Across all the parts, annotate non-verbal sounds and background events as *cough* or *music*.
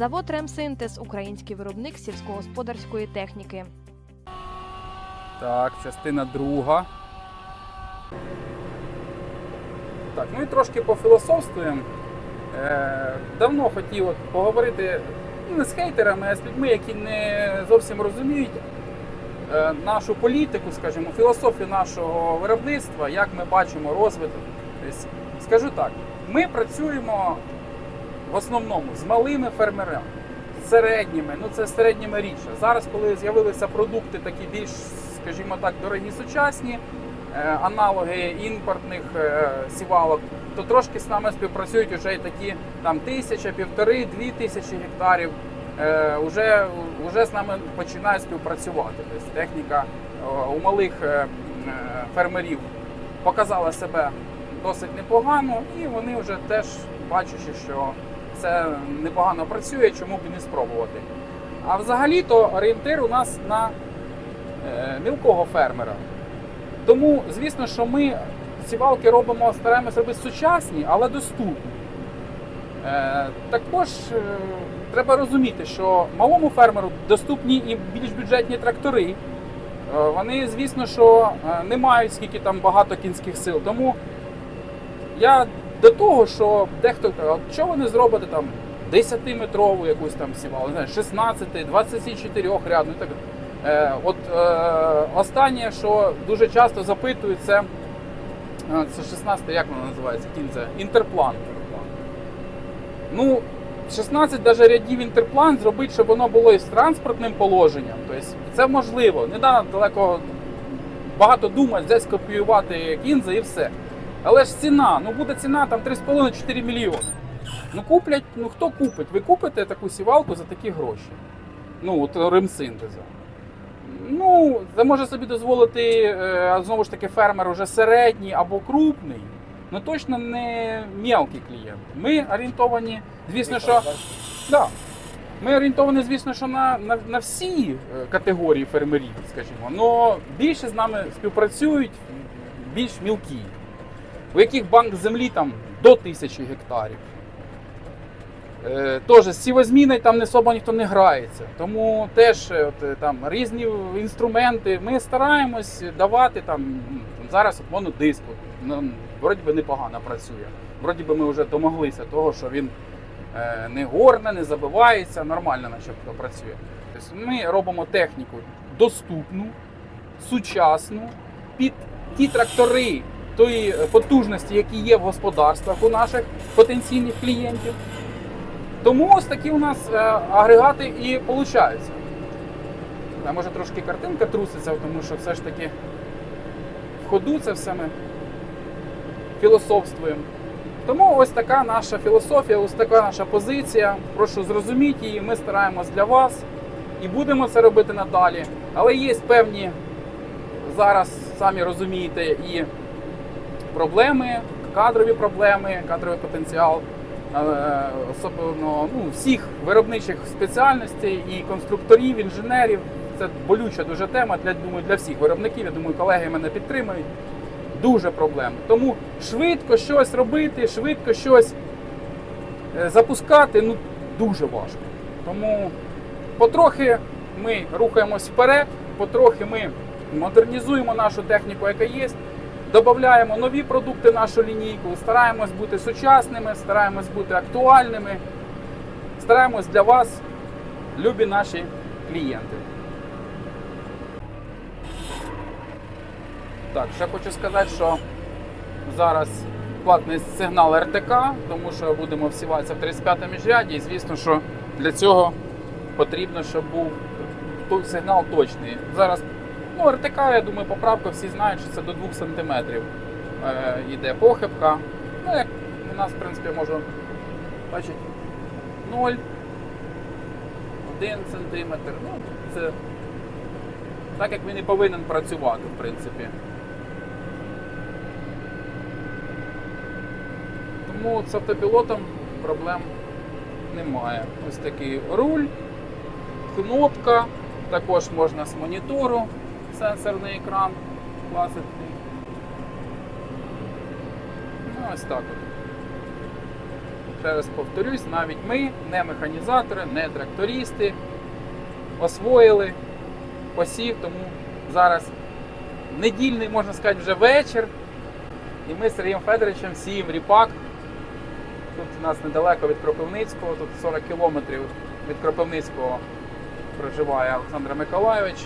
Завод Ремсинтез український виробник сільськогосподарської техніки. Так, частина друга. Так, ну і трошки пофілософствуємо. Е, давно хотів от поговорити ну, не з хейтерами, а з людьми, які не зовсім розуміють е, нашу політику, скажімо, філософію нашого виробництва, як ми бачимо розвиток. Тобто, скажу так, ми працюємо в основному з малими фермерами, середніми, ну це середніми рідше. Зараз, коли з'явилися продукти такі більш, скажімо так, дорогі сучасні, е, аналоги імпортних е, сівалок, то трошки з нами співпрацюють вже і такі там тисяча, півтори, дві тисячі гектарів. Е, Уже, уже з нами починають співпрацювати. Тобто техніка е, у малих е, е, фермерів показала себе досить непогано, і вони вже теж бачачи, що це непогано працює, чому б не спробувати. А взагалі-то орієнтир у нас на е, мілкого фермера. Тому, звісно, що ми сівалки робимо, стараємося робити сучасні, але доступні. Е, також е, треба розуміти, що малому фермеру доступні і більш бюджетні трактори. Вони, звісно, що не мають скільки там багато кінських сил. Тому я до того, що дехто каже, що ви не зробите там 10-метрову якусь там сівалку, не знаю, 16, 24 рядну і так. Е, от е, останнє, що дуже часто запитують, це, це 16, як воно називається? Кінце? Інтерплан. Ну, 16 даже рядів інтерплан зробити, щоб воно було із транспортним положенням. Тобто це можливо. Не треба далеко багато думати, десь копіювати кінзи і все. Але ж ціна, ну буде ціна там 3,5-4 мільйони. Ну куплять, ну хто купить? Ви купите таку сівалку за такі гроші. Ну, от ремсинтеза. Ну, це може собі дозволити е, знову ж таки фермер уже середній або крупний, ну точно не мелкий клієнт. Ми орієнтовані, звісно, що. Да. Ми орієнтовані, звісно, що на, на, на всі е, категорії фермерів, скажімо, але більше з нами співпрацюють більш мілкі, у яких банк землі там до тисячі гектарів. Е, Теж з сівозміною там не особо ніхто не грається. Тому теж е, от, е, там різні інструменти. Ми стараємось давати там зараз от монодиск, ну, вроді би непогано працює. Вроді би ми вже домоглися того, що він е, не горне, не забивається, нормально начебто працює. Тобто ми робимо техніку доступну, сучасну, під ті трактори тої е, потужності, які є в господарствах у наших потенційних клієнтів. Тому ось такі у нас е, агрегати і получаються. А може трошки картинка труситься, тому що все ж таки в ходу це все ми філософствуємо. Тому ось така наша філософія, ось така наша позиція. Прошу зрозуміти її. Ми стараємось для вас і будемо це робити надалі. Але є певні зараз, самі розумієте, і проблеми, кадрові проблеми, кадровий потенціал. Е, особливо ну, всіх виробничих спеціальностей і конструкторів, інженерів. Це болюча дуже тема для думаю, для всіх виробників. Я думаю, колеги мене підтримують. Дуже проблема. Тому швидко щось робити, швидко щось е, запускати ну, дуже важко. Тому потрохи ми рухаємось вперед, потрохи ми модернізуємо нашу техніку, яка є. Додаємо нові продукти в нашу лінійку, стараємось бути сучасними, стараємось бути актуальними, стараємось для вас, любі наші клієнти. Так, ще хочу сказати, що зараз платний сигнал РТК, тому що будемо всіватися в 35-му міжряді, і звісно, що для цього потрібно, щоб був той сигнал точний. Зараз Ну, РТК, я думаю, поправка всі знають, що це до 2 см е, йде похибка. Ну, як у нас, в принципі, можу бачити 0, 1 см. Ну, це так, як він і повинен працювати, в принципі. Тому з автопілотом проблем немає. Ось такий руль, кнопка, також можна з монітору сенсорний екран класити. Ну, ось так от. ще раз повторюсь, навіть ми, не механізатори, не трактористи, освоїли посів, тому зараз недільний, можна сказати, вже вечір. І ми з Сергієм Федоровичем сіємо ріпак. Тут у нас недалеко від Кропивницького, тут 40 кілометрів від Кропивницького проживає Олександр Миколайович.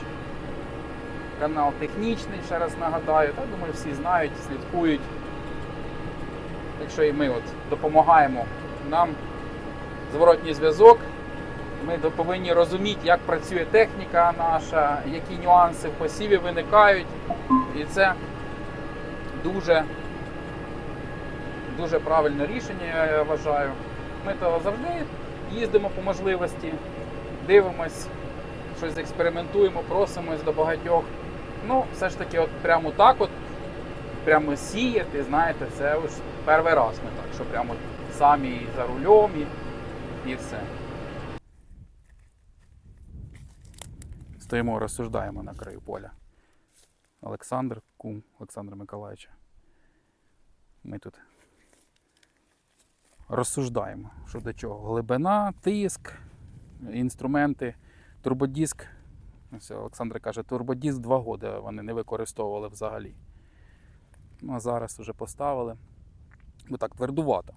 Канал технічний, ще раз нагадаю. Та думаю, всі знають, слідкують. Якщо і ми от допомагаємо нам зворотній зв'язок, ми повинні розуміти, як працює техніка наша, які нюанси в посіві виникають. І це дуже, дуже правильне рішення, я вважаю. Ми то завжди їздимо по можливості, дивимось, щось експериментуємо, просимось до багатьох. Ну, все ж таки, от прямо так, от, прямо сіяти, знаєте, це ось перший раз ми так, що прямо самі за рулем і, і все. Стоїмо, розсуждаємо на краю поля. Олександр, кум Олександра Миколаївича. Ми тут розсуждаємо, що до чого. Глибина, тиск, інструменти, турбодиск. Олександр каже, турбодиск два роки вони не використовували взагалі. Ну, а зараз вже поставили. Бо так твердувато.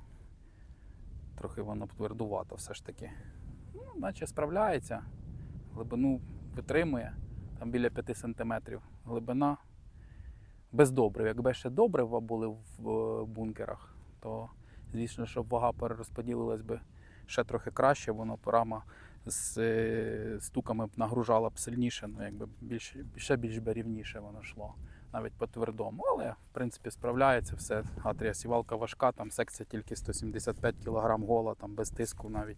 Трохи воно твердувато все ж таки. Ну, наче справляється. Глибину витримує. Там біля 5 см глибина. Без добрив. Якби ще добрива були в бункерах, то звісно, щоб вага перерозподілилась би ще трохи краще, воно рама з е, стуками б нагружала б сильніше, ну якби більш, ще більш би рівніше воно йшло, навіть по твердому. Але в принципі справляється все. Атрія сівалка важка, там секція тільки 175 кг гола, там без тиску навіть.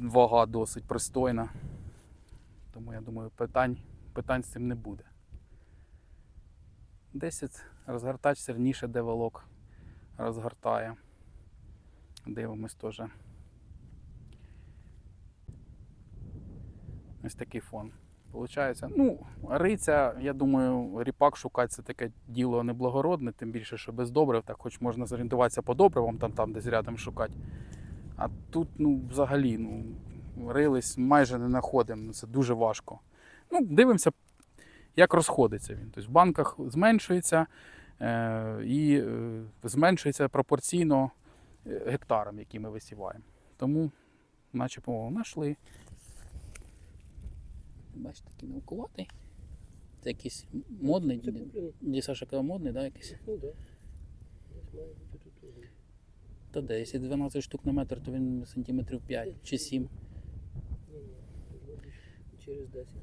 Вага досить пристойна. Тому я думаю, питань, питань з цим не буде. 10 розгортач сильніше девелок розгортає. Дивимось теж. Ось такий фон. Получається, ну, риця, я думаю, ріпак шукати це таке діло неблагородне, тим більше, що без добрив, так хоч можна зорієнтуватися по добривам, там, там десь рядом шукати. А тут, ну, взагалі, ну, рились майже не знаходимо, ну, це дуже важко. Ну, дивимося, як розходиться він. Тобто в банках зменшується е, і е, зменшується пропорційно е, гектарам, які ми висіваємо. Тому, наче, по знайшли. Бачите, такий навкуватий. Це якийсь модний. Це куплено. Ді Саша казав модний, да, якийсь? Ну так. Да. Та де, якщо 12 штук на метр, то він сантиметрів 5 чи 7. Ні, ні, должно бути через 10.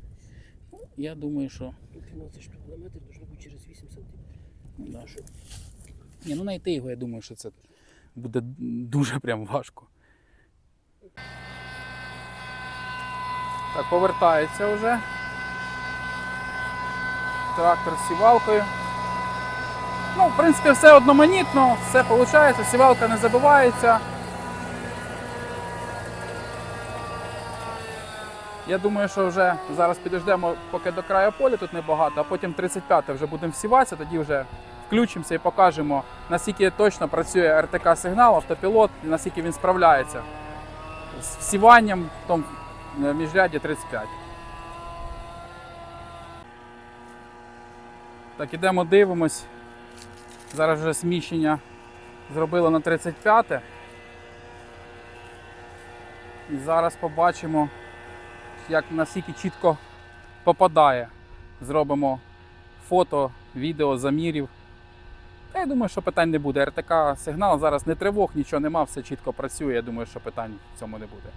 Я думаю, що. Тут 12 штук на метр, должно бути через 8 сантиметрів. Да. Ні, ну знайти його, я думаю, що це буде дуже прям важко. Так, повертається вже. Трактор з сівалкою. Ну, в принципі, все одноманітно, все виходить, сівалка не забивається. Я думаю, що вже зараз підождемо поки до краю поля, тут небагато, а потім 35 вже будемо всіватися, тоді вже включимося і покажемо, наскільки точно працює РТК-сигнал, автопілот, наскільки він справляється з всіванням е, міжряді 35. Так, ідемо дивимось. Зараз вже сміщення зробило на 35. І зараз побачимо, як наскільки чітко попадає. Зробимо фото, відео, замірів. Та я думаю, що питань не буде. РТК сигнал зараз не тривог, нічого нема, все чітко працює. Я думаю, що питань в цьому не буде.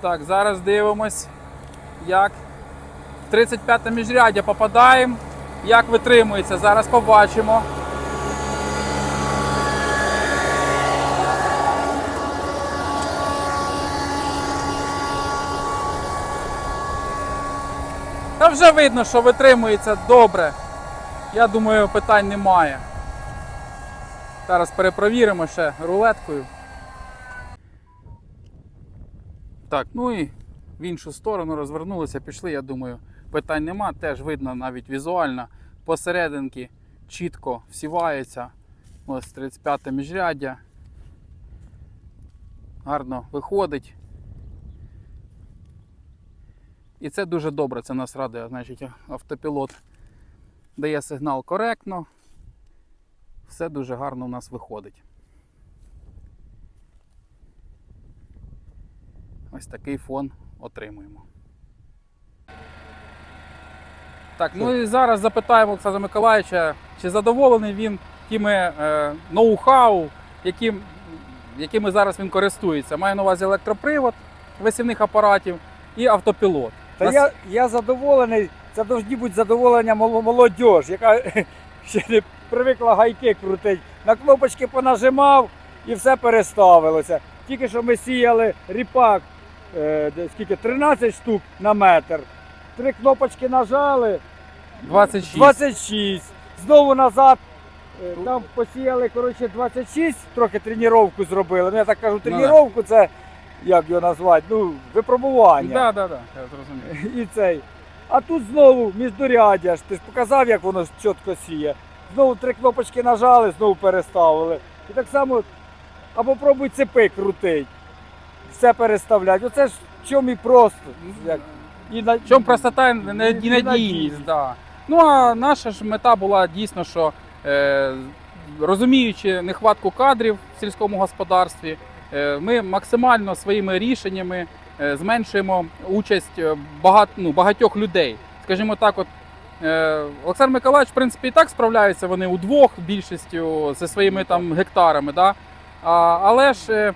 Так, зараз дивимось, як в 35 міжряддя попадаємо, як витримується. Зараз побачимо. Та вже видно, що витримується добре. Я думаю, питань немає. Зараз перепровіримо ще рулеткою. Так, ну і в іншу сторону розвернулися, пішли, я думаю, питань нема. Теж видно навіть візуально. Посерединки чітко всівається. Ось 35 міжряддя. Гарно виходить. І це дуже добре, це нас радує. Значить, автопілот дає сигнал коректно. Все дуже гарно у нас виходить. Ось такий фон отримуємо. Так, ну і зараз запитаємо Олександра Миколаївича, чи задоволений він тими е, ноу-хау, яким, якими зараз він користується. Маю на увазі електропривод висівних апаратів і автопілот. Та Нас- я, я задоволений, це повинні бути задоволення мол- молодь, яка *laughs* ще не привикла гайки крутити. На кнопочки понажимав і все переставилося. Тільки що ми сіяли ріпак, скільки, 13 штук на метр. Три кнопочки нажали, 26. 26. Знову назад. е, Там посіяли коротше, 26, трохи тренування зробили. Ну, я так кажу, Ну, тренування це, як його назвати, ну, випробування. Так, так, так, я зрозумів. *laughs* і цей. А тут знову міждоряддя ж, ти ж показав, як воно чітко сіє. Знову три кнопочки нажали, знову переставили. І так само, а попробуй цепи крутить. Все переставляти. Оце ж в чому і просто. Як, і на... В чому простота і не- і І надійність. Да. Ну а наша ж мета була дійсно, що е, розуміючи нехватку кадрів в сільському господарстві, е, ми максимально своїми рішеннями е, зменшуємо участь е, багат, ну, багатьох людей. Скажімо так, от е, Олександр Миколаївич, в принципі, і так справляються вони удвох більшістю зі своїми там гектарами. Да? А, але ж.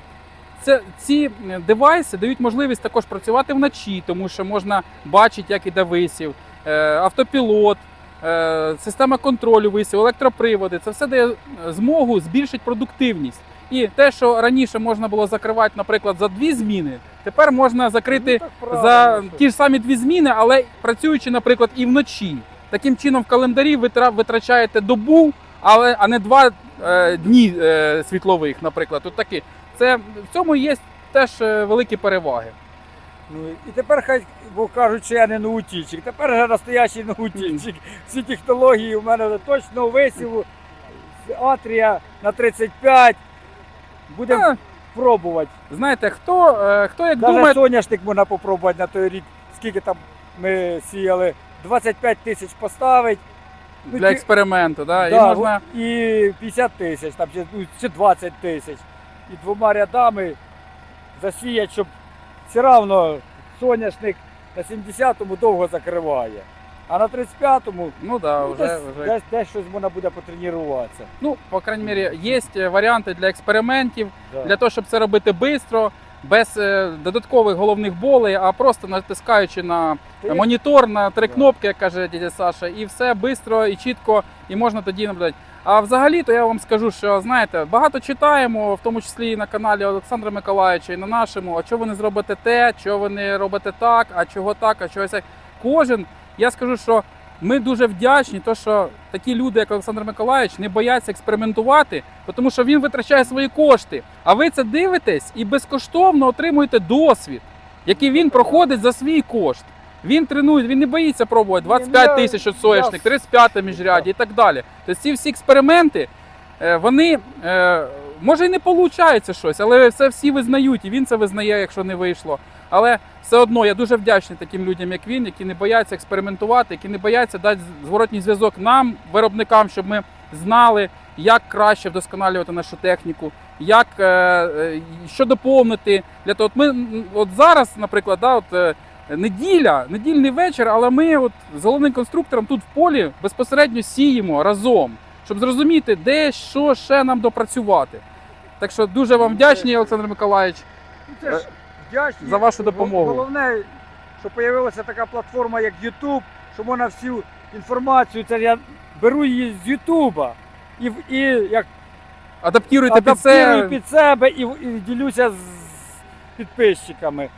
Це ці девайси дають можливість також працювати вночі, тому що можна бачити, як іде висів, е, автопілот, е, система контролю висів, електроприводи. Це все дає е, змогу збільшити продуктивність. І те, що раніше можна було закривати, наприклад, за дві зміни, тепер можна закрити Ну, за ті ж самі дві зміни, але працюючи, наприклад, і вночі. Таким чином, в календарі ви витрачаєте добу, але а не два е, дні е, світлових, наприклад. От такі. Це в цьому є теж е, великі переваги. Ну, і тепер хай, бо кажуть, що я не наутільчик. Тепер вже настоящий наутільчик. Всі технології у мене точно висіву. Атрія на 35. Будемо Е, пробувати. знаєте, хто, е, хто як Навіть думає, соняшник можна попробувати на той рік. Скільки там ми сіяли? 25 тисяч поставить. ну, для ті- експерименту, да, Да, і можна. і 50 тисяч, там, чи, ну, чи 20 тисяч. І двома рядами засіять, щоб все одно соняшник на 70-му довго закриває. А на 35-му Ну да, ну, вже, десь, вже. десь, десь щось можна буде потренуватися. Ну, по крайній мірі, є варіанти для експериментів, Да. для того, щоб це робити швидко, без е, додаткових головних болей, а просто натискаючи на є- монітор, на три Да. кнопки, як каже дядя Саша, і все швидко і чітко, і можна тоді наблюдати. А взагалі, то я вам скажу, що знаєте, багато читаємо, в тому числі і на каналі Олександра Миколаївича, і на нашому, а чого ви не зробите те, чого ви не робите так, а чого так, а чого сяк. Кожен, я скажу, що ми дуже вдячні, то що такі люди, як Олександр Миколаївич, не бояться експериментувати, тому що він витрачає свої кошти. А ви це дивитесь і безкоштовно отримуєте досвід, який він проходить за свій кошт. Він тренує, він не боїться пробувати ну 25 тисяч от соняшник, я- 35 міжряді і так далі. Тобто ці всі експерименти, е, вони е, може і не виходить щось, але це всі визнають, і він це визнає, якщо не вийшло. Але все одно я дуже вдячний таким людям, як він, які не бояться експериментувати, які не бояться дати зворотній зв'язок нам, виробникам, щоб ми знали, як краще вдосконалювати нашу техніку, як е, що доповнити. Для того, от ми от зараз, наприклад, да, от, неділя, недільний вечір, але ми от з головним конструктором тут в полі безпосередньо сіємо разом, щоб зрозуміти, де що ще нам допрацювати. Так що дуже вам вдячний, Олександр Миколаївич. Це ж вдячні. за вашу допомогу. Головне, що з'явилася така платформа, як YouTube, що можна всю інформацію, це я беру її з Ютуба. І, і як Адаптуйте під під себе і, і ділюся з підписчиками.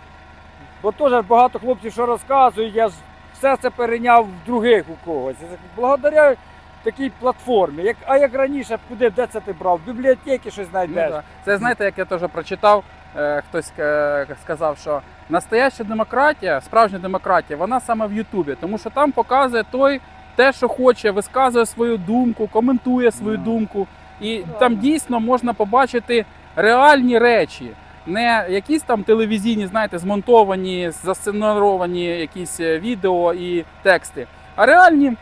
Бо теж багато хлопців, що розказують, я ж все це перейняв в других у когось. Благодаря такій платформі. Як, а як раніше, куди де це ти брав? В бібліотеки щось Ну, знайдеш. да. Це знаєте, як я теж прочитав, е, хтось е, сказав, що настояща демократія, справжня демократія, вона саме в Ютубі, тому що там показує той те, що хоче, висказує свою думку, коментує свою Ну. думку. І там дійсно можна побачити реальні речі. Не якісь там телевізійні, знаєте, змонтовані, засценаровані якісь е, відео і тексти, а реальні,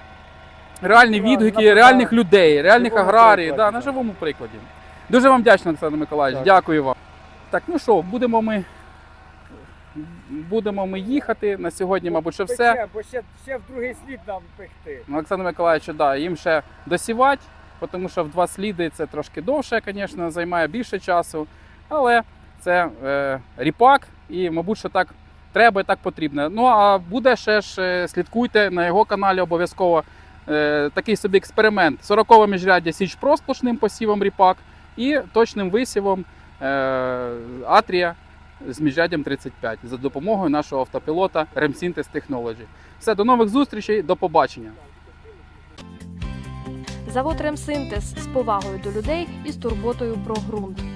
реальні Да, відгуки на- реальних людей, реальних аграріїв, да, на живому прикладі. Дуже вам вдячний, Олександр Миколаївич. Так. Дякую вам. Так, ну що, будемо ми. Будемо ми їхати. На сьогодні, мабуть, що все. Бо ще, ще в другий слід нам пекти. Ну, Олександр Миколаївич, да, їм ще досівати, тому що в два сліди це трошки довше, звісно, займає більше часу. Але це е, ріпак, і, мабуть, що так треба і так потрібно. Ну а буде ще ж е, слідкуйте на його каналі обов'язково е, такий собі експеримент. 40 міжряддя Січ Про сплошним посівом ріпак і точним висівом е, Атрія з міжряддям 35 за допомогою нашого автопілота Remsynthesis Technology. Все, до нових зустрічей, до побачення. Завод Ремсинтез з повагою до людей і з турботою про ґрунт.